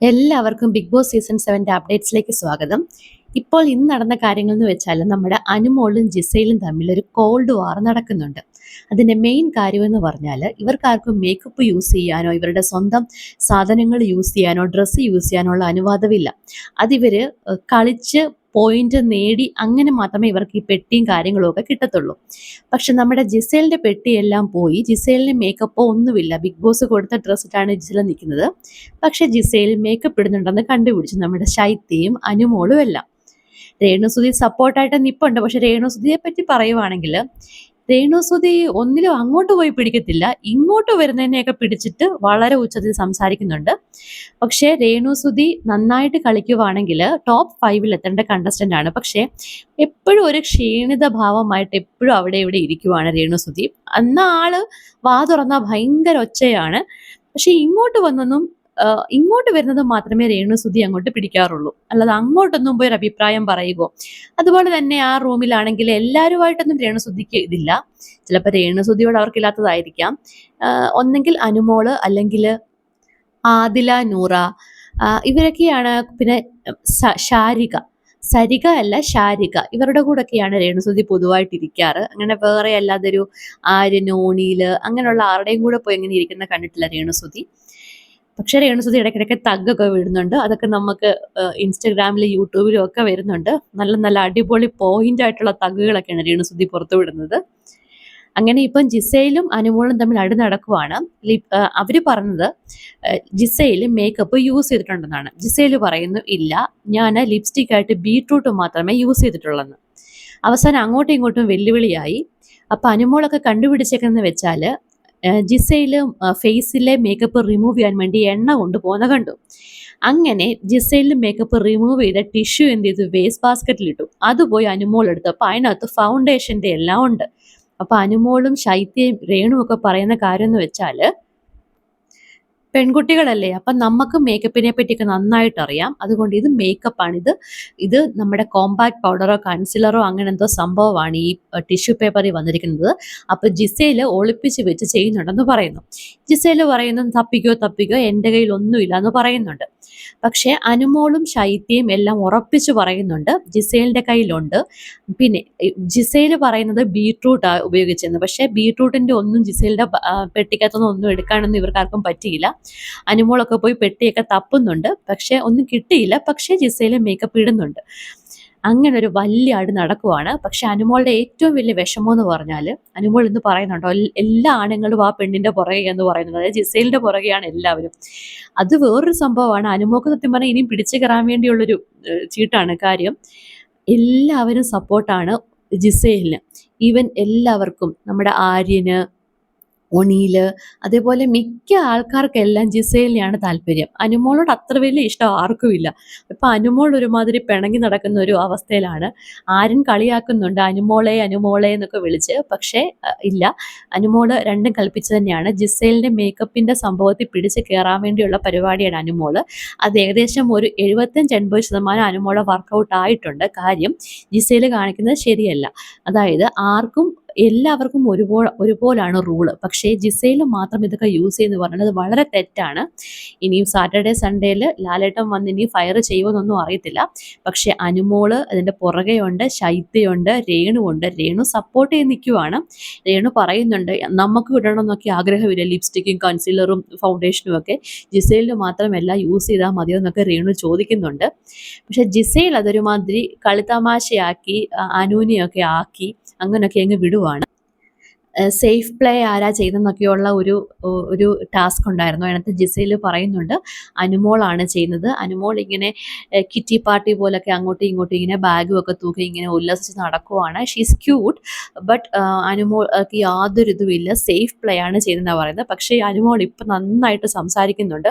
എല്ലാവർക്കും big Boss season സെവന്റെ അപ്ഡേറ്റ്സിലേക്ക് സ്വാഗതം. ഇപ്പോൾ ഇന്ന് നടന്ന കാര്യങ്ങൾ എന്ന് വെച്ചാൽ നമ്മുടെ അനുമോളും ജിസയിലും തമ്മിൽ ഒരു കോൾഡ് വാർ നടക്കുന്നുണ്ട്. അതിന്റെ മെയിൻ കാര്യമെന്ന് പറഞ്ഞാൽ ഇവർക്കാർക്കും മേക്കപ്പ് യൂസ് ചെയ്യാനോ ഇവരുടെ സ്വന്തം സാധനങ്ങൾ യൂസ് ചെയ്യാനോ ഡ്രസ്സ് യൂസ് ചെയ്യാനോ ഉള്ള അനുവാദമില്ല അതിവർ കളിച്ച് പോയിന്റ് നേടി അങ്ങനെ മാത്രമേ ഇവർക്ക് ഈ പെട്ടിയും കാര്യങ്ങളും ഒക്കെ കിട്ടത്തുള്ളൂ. പക്ഷെ നമ്മുടെ ജിസേലിന്റെ പെട്ടിയെല്ലാം പോയി ജിസേലിന് മേക്കപ്പോ ഒന്നുമില്ല. ബിഗ് ബോസ് കൊടുത്ത ഡ്രസ്സിട്ടാണ് ജിസേൽ നിൽക്കുന്നത്. പക്ഷെ ജിസേൽ മേക്കപ്പ് ഇടുന്നുണ്ടെന്ന് കണ്ടുപിടിച്ചു. നമ്മുടെ ശൈത്യയും അനുമോളും എല്ലാം. രേണുസുതി സപ്പോർട്ടായിട്ട് നിപ്പുണ്ട്. പക്ഷെ രേണുസുതിയെ പറ്റി പറയുവാണെങ്കിൽ രേണുസുതി ഒന്നിലും അങ്ങോട്ട് പോയി പിടിക്കത്തില്ല. ഇങ്ങോട്ട് വരുന്നതിനെയൊക്കെ പിടിച്ചിട്ട് വളരെ ഉച്ചത്തിൽ സംസാരിക്കുന്നുണ്ട്. പക്ഷേ രേണുസുതി നന്നായിട്ട് കളിക്കുവാണെങ്കിൽ ടോപ്പ് ഫൈവിൽ എത്തേണ്ട കണ്ടസ്റ്റന്റ് ആണ്. പക്ഷേ എപ്പോഴും ഒരു ക്ഷീണിത ഭാവമായിട്ട് എപ്പോഴും അവിടെ ഇവിടെ ഇരിക്കുവാണ് രേണുസുതി അന്ന് ആൾ വാ തുറന്ന ഭയങ്കര ഒച്ചയാണ്. പക്ഷെ ഇങ്ങോട്ട് വന്നൊന്നും ഇങ്ങോട്ട് വരുന്നത് മാത്രമേ രേണുസുതി അങ്ങോട്ട് പിടിക്കാറുള്ളൂ. അല്ലാതെ അങ്ങോട്ടൊന്നും പോയി ഒരു അഭിപ്രായം പറയുകയോ അതുപോലെ തന്നെ ആ റൂമിലാണെങ്കിൽ എല്ലാവരുമായിട്ടൊന്നും രേണുസുതിക്ക് ഇതില്ല. ചിലപ്പോൾ രേണുസുതിയോട് അവർക്കില്ലാത്തതായിരിക്കാം. ഒന്നെങ്കിൽ അനുമോൾ അല്ലെങ്കിൽ ആദില നൂറ. ഇവരൊക്കെയാണ് പിന്നെ ശാരിക. സരിക അല്ല ശാരിക. ഇവരുടെ കൂടെയൊക്കെയാണ് രേണുസുതി പൊതുവായിട്ട് ഇരിക്കാറ് അങ്ങനെ വേറെ അല്ലാതൊരു ആര് നോണിയിൽ അങ്ങനെയുള്ള ആരുടെയും കൂടെ പോയി ഇങ്ങനെ ഇരിക്കുന്ന കണ്ടിട്ടില്ല രേണുസുതി പക്ഷേ രേണുസുതി ഇടയ്ക്കിടയ്ക്ക് തഗ്ഗൊക്കെ വിടുന്നുണ്ട്. അതൊക്കെ നമുക്ക് ഇൻസ്റ്റഗ്രാമിലും യൂട്യൂബിലും ഒക്കെ വരുന്നുണ്ട്. നല്ല നല്ല അടിപൊളി പോയിന്റ് ആയിട്ടുള്ള തഗ്ഗുകളൊക്കെയാണ് രേണുസുതി പുറത്തു വിടുന്നത്. അങ്ങനെ ഇപ്പം ജിസയിലും അനുമോളും തമ്മിൽ അടി നടക്കുവാണ്. അവർ പറഞ്ഞത് ജിസയിൽ മേക്കപ്പ് യൂസ് ചെയ്തിട്ടുണ്ടെന്നാണ്. ജിസയിൽ പറയുന്നു ഇല്ല ഞാൻ ലിപ്സ്റ്റിക് ആയിട്ട് ബീട്രൂട്ട് മാത്രമേ യൂസ് ചെയ്തിട്ടുള്ളെന്ന്. അവസാനം അങ്ങോട്ടും ഇങ്ങോട്ടും വെല്ലുവിളിയായി. അപ്പം അനുമോളൊക്കെ കണ്ടുപിടിച്ചേക്കെന്ന് വെച്ചാൽ ജിസയിൽ ഫേസിലെ മേക്കപ്പ് റിമൂവ് ചെയ്യാൻ വേണ്ടി എണ്ണ കൊണ്ട് കൊണ്ടുപോകുന്ന കണ്ടു. അങ്ങനെ ജിസയിൽ മേക്കപ്പ് റിമൂവ് ചെയ്ത ടിഷ്യൂ എന്ത് ചെയ്തു? വേസ്റ്റ് ബാസ്ക്കറ്റിലിട്ടു അത് പോയി അനുമോൾ എടുത്തു. അപ്പോൾ അതിനകത്ത് ഫൗണ്ടേഷന്റെ എല്ലാം ഉണ്ട്. അപ്പോൾ അനുമോളും ശൈത്യയും രേണുവൊക്കെ പറയുന്ന കാര്യം എന്ന് വെച്ചാൽ പെൺകുട്ടികളല്ലേ അപ്പം നമുക്ക് മേക്കപ്പിനെ പറ്റിയൊക്കെ നന്നായിട്ട് അറിയാം അതുകൊണ്ട് ഇത് മേക്കപ്പാണ് ഇത് ഇത് നമ്മുടെ കോമ്പാക്ട് പൗഡറോ കൺസിലറോ അങ്ങനെ എന്തോ സംഭവമാണ് ഈ ടിഷ്യൂ പേപ്പറിൽ വന്നിരിക്കുന്നത്. അപ്പോൾ ജിസയിൽ ഒളിപ്പിച്ച് വെച്ച് ചെയ്യുന്നുണ്ടെന്ന് പറയുന്നു. ജിസയിൽ പറയുന്നത് തപ്പിക്കോ തപ്പിക്കോ എന്റെ കയ്യിൽ ഒന്നുമില്ല എന്ന് പറയുന്നുണ്ട്. പക്ഷേ അനുമോളും ശൈത്യയും എല്ലാം ഉറപ്പിച്ച് പറയുന്നുണ്ട്. ജിസേലിന്റെ കയ്യിലുണ്ട്. പിന്നെ ജിസേൽ പറയുന്നത് ബീട്രൂട്ട് ഉപയോഗിച്ചിരുന്നത് പക്ഷേ ബീട്രൂട്ടിന്റെ ഒന്നും ജിസേലിന്റെ പെട്ടിക്കകത്തൊന്നും ഒന്നും എടുക്കാനൊന്നും ഇവർക്കാർക്കും പറ്റിയില്ല. അനുമോളൊക്കെ പോയി പെട്ടിയൊക്കെ തപ്പുന്നുണ്ട്. പക്ഷേ ഒന്നും കിട്ടിയില്ല. പക്ഷേ ജിസേൽ മേക്കപ്പ് ഇടുന്നുണ്ട്. അങ്ങനെ ഒരു വലിയ ആട് നടക്കുവാണ്. പക്ഷെ അനുമോളുടെ ഏറ്റവും വലിയ വിഷമം എന്ന് പറഞ്ഞാൽ അനുമോൾ ഇന്ന് പറയുന്നുണ്ടോ എല്ലാ ആണുങ്ങളും ആ പെണ്ണിന്റെ പുറകെ എന്ന് പറയുന്നത്. അതായത് ജിസൈലിന്റെ പുറകെയാണ് എല്ലാവരും. അത് വേറൊരു സംഭവമാണ്. അനുമോക്ക് സത്യം പറഞ്ഞാൽ ഇനിയും പിടിച്ചു കയറാൻ വേണ്ടിയുള്ളൊരു ചീട്ടാണ് കാര്യം. എല്ലാവരും സപ്പോർട്ടാണ് ജിസേലിന്. ഈവൻ എല്ലാവർക്കും നമ്മുടെ ആര്യന് ഒണിയിൽ അതേപോലെ മിക്ക ആൾക്കാർക്കെല്ലാം ജിസേലിനെയാണ് താല്പര്യം. അനുമോളോട് അത്ര വലിയ ഇഷ്ടം ആർക്കുമില്ല. ഇപ്പം അനുമോൾ ഒരുമാതിരി പിണങ്ങി നടക്കുന്ന ഒരു അവസ്ഥയിലാണ്. ആരും കളിയാക്കുന്നുണ്ട് അനുമോളെ അനുമോളെ എന്നൊക്കെ വിളിച്ച്. പക്ഷേ ഇല്ല. അനുമോൾ രണ്ടും കൽപ്പിച്ചു തന്നെയാണ്. ജിസേലിന്റെ മേക്കപ്പിന്റെ സംഭവത്തിൽ പിടിച്ച് കയറാൻ വേണ്ടിയുള്ള പരിപാടിയാണ് അനുമോൾ അത് ഏകദേശം ഒരു എഴുപത്തഞ്ച് എൺപത് ശതമാനം അനുമോളെ വർക്കൗട്ട് ആയിട്ടുണ്ട്. കാര്യം ജിസേൽ കാണിക്കുന്നത് ശരിയല്ല. അതായത് ആർക്കും എല്ലാവർക്കും ഒരുപോലെ ഒരുപോലാണ് റൂൾ പക്ഷേ ജിസയിൽ മാത്രം ഇതൊക്കെ യൂസ് ചെയ്യുന്നു പറഞ്ഞത് വളരെ തെറ്റാണ്. ഇനിയും സാറ്റർഡേ സൺഡേയിൽ ലാലേട്ടൻ വന്ന് ഇനി ഫയർ ചെയ്യുമെന്നൊന്നും അറിയത്തില്ല. പക്ഷേ അനുമോൾ അതിന്റെ പുറകെയുണ്ട് ശൈത്യയുണ്ട് രേണുവുണ്ട്. രേണു സപ്പോർട്ട് ചെയ്ത് നിൽക്കുവാണ് രേണു പറയുന്നുണ്ട് നമുക്ക് ഇടണമെന്നൊക്കെ ആഗ്രഹമില്ല. ലിപ്സ്റ്റിക്കും കൺസീലറും ഫൗണ്ടേഷനും ഒക്കെ ജിസേലിന് മാത്രമല്ല യൂസ് ചെയ്താൽ മതിയോ എന്നൊക്കെ രേണു ചോദിക്കുന്നുണ്ട്. പക്ഷെ ജിസയിൽ അതൊരുമാതിരി കളിത്തമാശയാക്കി അനൂനിയൊക്കെ ആക്കി അങ്ങനെയൊക്കെ അങ്ങ് വിടുവാണ് സേഫ് പ്ലേ ആരാ ചെയ്തെന്നൊക്കെയുള്ള ഒരു ഒരു ടാസ്ക് ഉണ്ടായിരുന്നു. അതിനകത്ത് ജിസയിൽ പറയുന്നുണ്ട് അനുമോളാണ് ചെയ്യുന്നത്. അനുമോൾ ഇങ്ങനെ കിറ്റി പാർട്ടി പോലൊക്കെ അങ്ങോട്ടും ഇങ്ങോട്ടും ഇങ്ങനെ ബാഗും ഒക്കെ തൂക്കി ഇങ്ങനെ ഉല്ലസിച്ച് നടക്കുവാണ്. ഷീസ് ക്യൂട്ട് ബട്ട് അനുമോൾ ക്ക് യാതൊരു ഇതുമില്ല സേഫ് പ്ലേ ആണ് ചെയ്തെന്നാണ് പറയുന്നത്. പക്ഷേ അനുമോൾ ഇപ്പം നന്നായിട്ട് സംസാരിക്കുന്നുണ്ട്.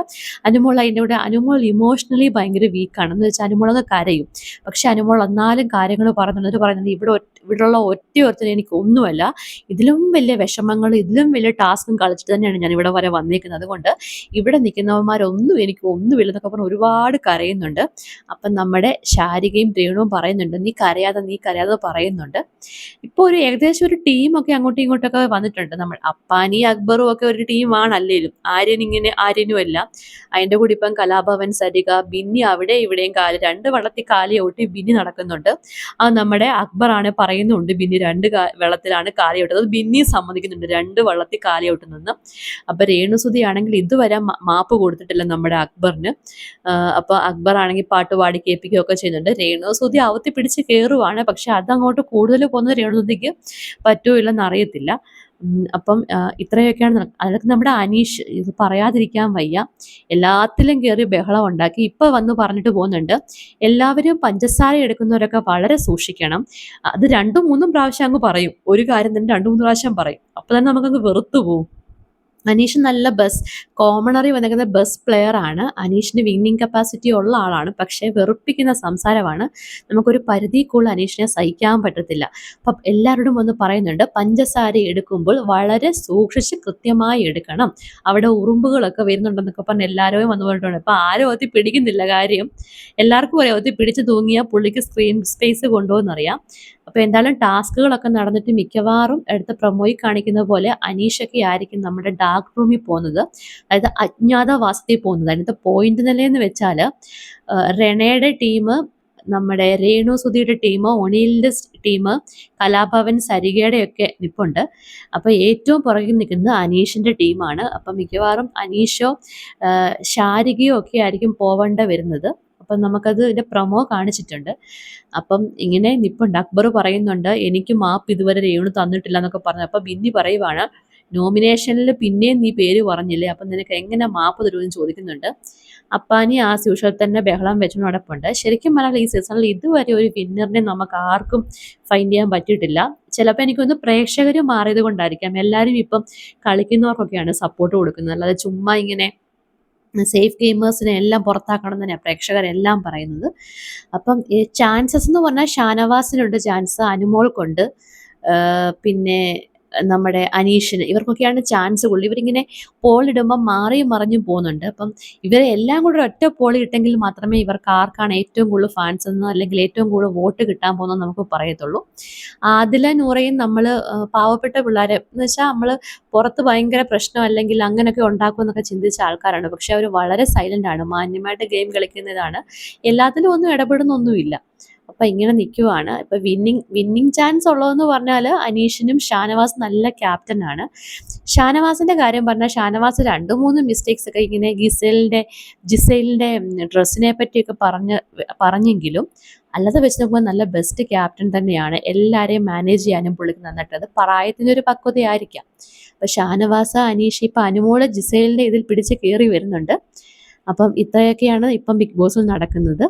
അനുമോൾ അതിന്റെ കൂടെ അനുമോൾ ഇമോഷണലി ഭയങ്കര വീക്കാണ് എന്ന് വെച്ചാൽ അനുമോളൊക്കെ കരയും. പക്ഷേ അനുമോൾ എന്നാലും കാര്യങ്ങൾ പറയുന്നുണ്ട്. പറയുന്നത് ഇവിടെ ഇവിടെയുള്ള ഒറ്റ ഒരുത്തിന് എനിക്ക് ഒന്നുമല്ല. ഇതിലും വലിയ വിഷമങ്ങൾ ഇതിലും വലിയ ടാസ്കും കളിച്ചിട്ട് തന്നെയാണ് ഞാൻ ഇവിടെ വരെ വന്നേക്കുന്നത്. അതുകൊണ്ട് ഇവിടെ നിൽക്കുന്നവന്മാരൊന്നും എനിക്ക് ഒന്നുമില്ല എന്നൊക്കെ പറഞ്ഞ് ഒരുപാട് കരയുന്നുണ്ട്. അപ്പം നമ്മുടെ ശാരികയും രേണുവും പറയുന്നുണ്ട് നീ കരയാതെ നീ കരയാതെ പറയുന്നുണ്ട്. ഇപ്പോൾ ഒരു ഏകദേശം ഒരു ടീമൊക്കെ അങ്ങോട്ടും ഇങ്ങോട്ടൊക്കെ വന്നിട്ടുണ്ട്. നമ്മൾ അപ്പാനി അക്ബറും ഒക്കെ ഒരു ടീമാണ് അല്ലേലും ആര്യൻ ഇങ്ങനെ ആര്യനും അല്ല അതിന്റെ കൂടി ഇപ്പം കലാഭവൻ സരിക ബിന്നി അവിടെ ഇവിടെയും കാൽ രണ്ട് വള്ളത്തിൽ കാലിയോട്ടി ബിന്നി നടക്കുന്നുണ്ട്. ആ നമ്മുടെ അക്ബറാണ് പറയുന്നുണ്ട് ബിന്നി രണ്ട് വെള്ളത്തിലാണ് കാലി ഔട്ടത് അത് സമ്മതിക്കുന്നുണ്ട്. രണ്ട് വള്ളത്തിൽ കാലി നിന്ന്. അപ്പൊ രേണുസുതി ആണെങ്കിൽ ഇതുവരെ മാപ്പ് കൊടുത്തിട്ടില്ല നമ്മുടെ അക്ബറിന്. അപ്പൊ അക്ബർ ആണെങ്കിൽ പാട്ട് പാടി കേൾപ്പിക്കുകയൊക്കെ ചെയ്യുന്നുണ്ട്. രേണുസുതി അവത്തി പിടിച്ച് കയറുവാണ് പക്ഷെ അതങ്ങോട്ട് കൂടുതൽ പോകുന്നത് രേണുസുതിക്ക് ഉം, അപ്പം ഇത്രയൊക്കെയാണ് അതിലൊക്കെ നമ്മുടെ അനീഷ് ഇത് പറയാതിരിക്കാൻ വയ്യ. എല്ലാത്തിലും കയറി ബഹളം ഉണ്ടാക്കി. ഇപ്പൊ വന്ന് പറഞ്ഞിട്ട് പോകുന്നുണ്ട് എല്ലാവരും പഞ്ചസാര എടുക്കുന്നവരൊക്കെ വളരെ സൂക്ഷിക്കണം. അത് രണ്ടും മൂന്നും പ്രാവശ്യം അങ്ങ് പറയും. ഒരു കാര്യം തന്നെ രണ്ടു മൂന്ന് പ്രാവശ്യം പറയും. അപ്പൊ തന്നെ നമുക്കങ്ങ് വെറുത്തു പോകും അനീഷ് നല്ല ബസ് കോമണറി വന്നിരിക്കുന്ന ബസ് പ്ലെയർ ആണ്. അനീഷിന് വിന്നിങ് കപ്പാസിറ്റി ഉള്ള ആളാണ്. പക്ഷേ വെറുപ്പിക്കുന്ന സംസാരമാണ്. നമുക്കൊരു പരിധി കൂടുതൽ അനീഷിനെ സഹിക്കാൻ പറ്റത്തില്ല. അപ്പം എല്ലാവരോടും ഒന്ന് പറയുന്നുണ്ട് പഞ്ചസാര എടുക്കുമ്പോൾ വളരെ സൂക്ഷിച്ച് കൃത്യമായി എടുക്കണം. അവിടെ ഉറുമ്പുകളൊക്കെ വരുന്നുണ്ടെന്നൊക്കെ പറഞ്ഞ് എല്ലാവരും വന്നു പറഞ്ഞിട്ടുണ്ട്. അപ്പം ആരും ഒത്തി പിടിക്കുന്നില്ല കാര്യം. എല്ലാവർക്കും അറിയാം ഒത്തി പിടിച്ച് തൂങ്ങിയാൽ പുള്ളിക്ക് സ്ക്രീൻ സ്പേസ് കൊണ്ടുപോകുന്നറിയാം അപ്പോൾ എന്തായാലും ടാസ്കുകളൊക്കെ നടന്നിട്ട് മിക്കവാറും എടുത്ത പ്രൊമോയിൽ കാണിക്കുന്ന പോലെ അനീഷൊക്കെ ആയിരിക്കും നമ്മുടെ ഡാർക്ക് റൂമിൽ പോകുന്നത്. അതായത് അജ്ഞാതവാസത്തിൽ പോകുന്നത്. അതിനകത്ത് പോയിന്റ് നിലയെന്ന് വെച്ചാൽ റെണയുടെ ടീം നമ്മുടെ രേണു സുധിയുടെ ടീം ഒണീലിന്റെ ടീം കലാഭവൻ സരികയുടെ ഒക്കെ നിപ്പുണ്ട്. അപ്പോൾ ഏറ്റവും പുറകിൽ നിൽക്കുന്നത് അനീഷിന്റെ ടീമാണ് അപ്പം മിക്കവാറും അനീഷോ ശാരികയോ ഒക്കെ ആയിരിക്കും പോവേണ്ട വരുന്നത്. അപ്പം നമുക്കത് ഇതിന്റെ പ്രൊമോ കാണിച്ചിട്ടുണ്ട്. അപ്പം ഇങ്ങനെ നിപ്പുണ്ട് അക്ബർ പറയുന്നുണ്ട് എനിക്ക് മാപ്പ് ഇതുവരെ രേണു തന്നിട്ടില്ല എന്നൊക്കെ പറഞ്ഞു. അപ്പം ബിന്നി പറയുവാണ് നോമിനേഷനിൽ പിന്നെയും നീ പേര് പറഞ്ഞില്ലേ? അപ്പം നിനക്ക് എങ്ങനെ മാപ്പ് തരുമെന്ന് ചോദിക്കുന്നുണ്ട്. അപ്പാനി ആ യൂഷ്വൽ തന്നെ ബഹളം വെച്ചു നടപ്പുണ്ട് ശരിക്കും പറഞ്ഞാൽ ഈ സീസണിൽ ഇതുവരെ ഒരു വിന്നറിനെ നമുക്ക് ആർക്കും ഫൈൻഡ് ചെയ്യാൻ പറ്റിയിട്ടില്ല. ചിലപ്പോൾ എനിക്കൊന്ന് പ്രേക്ഷകർ മാറിയത് കൊണ്ടായിരിക്കാം. എല്ലാവരും ഇപ്പം കളിക്കുന്നവർക്കൊക്കെയാണ് സപ്പോർട്ട് കൊടുക്കുന്നത്. അല്ലാതെ ചുമ്മാ ഇങ്ങനെ സേഫ് ഗെയിമേഴ്സിനെ എല്ലാം പുറത്താക്കണം തന്നെയാണ് പ്രേക്ഷകരെല്ലാം പറയുന്നത്. അപ്പം ചാൻസസ് എന്ന് പറഞ്ഞാൽ ഷാനവാസിനുണ്ട് ചാൻസ് അനുമോൾക്കുണ്ട്. പിന്നെ നമ്മുടെ അനീഷിന് ഇവർക്കൊക്കെയാണ് ചാൻസ് കൂടുതൽ. ഇവരിങ്ങനെ പോളിടുമ്പോൾ മാറിയും മറിഞ്ഞും പോകുന്നുണ്ട്. അപ്പം ഇവരെ എല്ലാം കൂടെ ഒറ്റ പോളി കിട്ടെങ്കിൽ മാത്രമേ ഇവർക്ക് ആർക്കാണ് ഏറ്റവും കൂടുതൽ ഫാൻസ് എന്നോ അല്ലെങ്കിൽ ഏറ്റവും കൂടുതൽ വോട്ട് കിട്ടാൻ പോകുന്നത് നമുക്ക് പറയത്തുള്ളൂ. ആദില നൂറയും നമ്മൾ പാവപ്പെട്ട പിള്ളേരെ എന്ന് വെച്ചാൽ നമ്മൾ പുറത്ത് ഭയങ്കര പ്രശ്നം അല്ലെങ്കിൽ അങ്ങനെയൊക്കെ ഉണ്ടാക്കും എന്നൊക്കെ ചിന്തിച്ച ആൾക്കാരാണ്. പക്ഷെ അവർ വളരെ സൈലന്റ് ആണ്. മാന്യമായിട്ട് ഗെയിം കളിക്കുന്നതാണ്. എല്ലാത്തിലും ഒന്നും ഇടപെടുന്നൊന്നുമില്ല. അപ്പം ഇങ്ങനെ നിൽക്കുവാണ് ഇപ്പൊ വിന്നിങ് വിന്നിങ് ചാൻസ് ഉള്ളതെന്ന് പറഞ്ഞാൽ അനീഷിനും ഷാനവാസ് നല്ല ക്യാപ്റ്റൻ ആണ്. ഷാനവാസിന്റെ കാര്യം പറഞ്ഞാൽ ഷാനവാസ് രണ്ട് മൂന്ന് മിസ്റ്റേക്സ് ഒക്കെ ഇങ്ങനെ ഗിസേലിന്റെ ജിസേലിന്റെ ഡ്രസ്സിനെ പറ്റിയൊക്കെ പറഞ്ഞ് പറഞ്ഞെങ്കിലും അല്ലാതെ വെച്ച് നോക്കുമ്പോൾ നല്ല ബെസ്റ്റ് ക്യാപ്റ്റൻ തന്നെയാണ്. എല്ലാവരെയും മാനേജ് ചെയ്യാനും പുള്ളിക്ക് നന്നായിട്ട്. അത് പ്രായത്തിന്റെ ഒരു പക്വതയായിരിക്കാം. അപ്പോൾ ഷാനവാസ അനീഷ് ഇപ്പം അനുമോൾ ജിസേലിന്റെ ഇതിൽ പിടിച്ച് കയറി വരുന്നുണ്ട്. അപ്പം ഇത്രയൊക്കെയാണ് ഇപ്പം ബിഗ് ബോസിൽ നടക്കുന്നത്.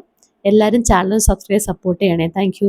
എല്ലാവരും ചാനൽ സബ്സ്ക്രൈബ് സപ്പോർട്ട് ചെയ്യണേ. താങ്ക്